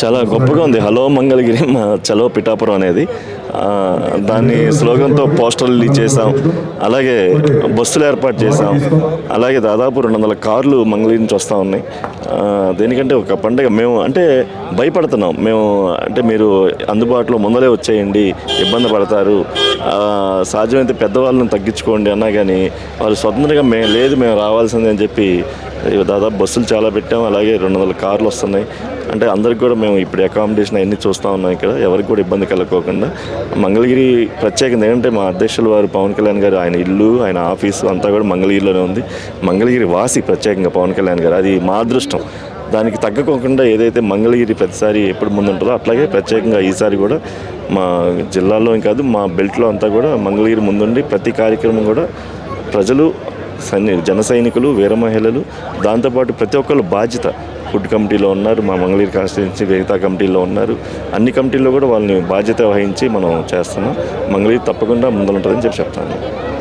చాలా గొప్పగా ఉంది. హలో మంగళగిరి మా చలో పిఠాపురం అనేది. దాన్ని స్లోగన్తో పోస్టర్లు రిలీజ్ చేసాం అలాగే బస్సులు ఏర్పాటు చేసాం అలాగే దాదాపు రెండు వందల కార్లు మంగళగిరి నుంచి వస్తూ ఉన్నాయి. దేనికంటే ఒక పండుగ. మేము అంటే భయపడుతున్నాం. మేము అంటే మీరు అందుబాటులో ముందలే వచ్చేయండి ఇబ్బంది పడతారు. సాధ్యమైతే పెద్దవాళ్ళని తగ్గించుకోండి అన్నా కానీ వాళ్ళు స్వతంత్రంగా మేము లేదు మేము రావాల్సిందే అని చెప్పి దాదాపు బస్సులు చాలా పెట్టాం అలాగే రెండు వందల కార్లు వస్తున్నాయి. అంటే అందరికి కూడా మేము ఇప్పుడు అకామిడేషన్ అన్ని చూస్తూ ఉన్నాం ఇక్కడ ఎవరికి కూడా ఇబ్బంది కలగకోకుండా. మంగళగిరి ప్రత్యేకత ఏంటంటే మా అధ్యక్షులు వారు పవన్ కళ్యాణ్ గారు ఆయన ఇల్లు ఆయన ఆఫీసు అంతా కూడా మంగళగిరిలోనే ఉంది. మంగళగిరి వాసి ప్రత్యేకంగా పవన్ కళ్యాణ్ గారు అది మా అదృష్టం. దానికి తగ్గకోకుండా ఏదైతే మంగళగిరి ప్రతిసారి ఎప్పుడు ముందు ఉంటుందో అట్లాగే ప్రత్యేకంగా ఈసారి కూడా మా జిల్లాలో కాదు మా బెల్ట్లో అంతా కూడా మంగళగిరి ముందుండి ప్రతి కార్యక్రమం కూడా ప్రజలు సైని జన సైనికులు వీర మహిళలు దాంతోపాటు ప్రతి ఒక్కరు బాధ్యత. ఫుడ్ కమిటీలో ఉన్నారు మా మంగళగిరి కాన్స్టిట్యున్సీ మిగతా కమిటీలో ఉన్నారు. అన్ని కమిటీల్లో కూడా వాళ్ళని బాధ్యత వహించి మనం చేస్తున్నాం. మంగళగిరి తప్పకుండా ముందుంటుందని చెప్పి చెప్తాను.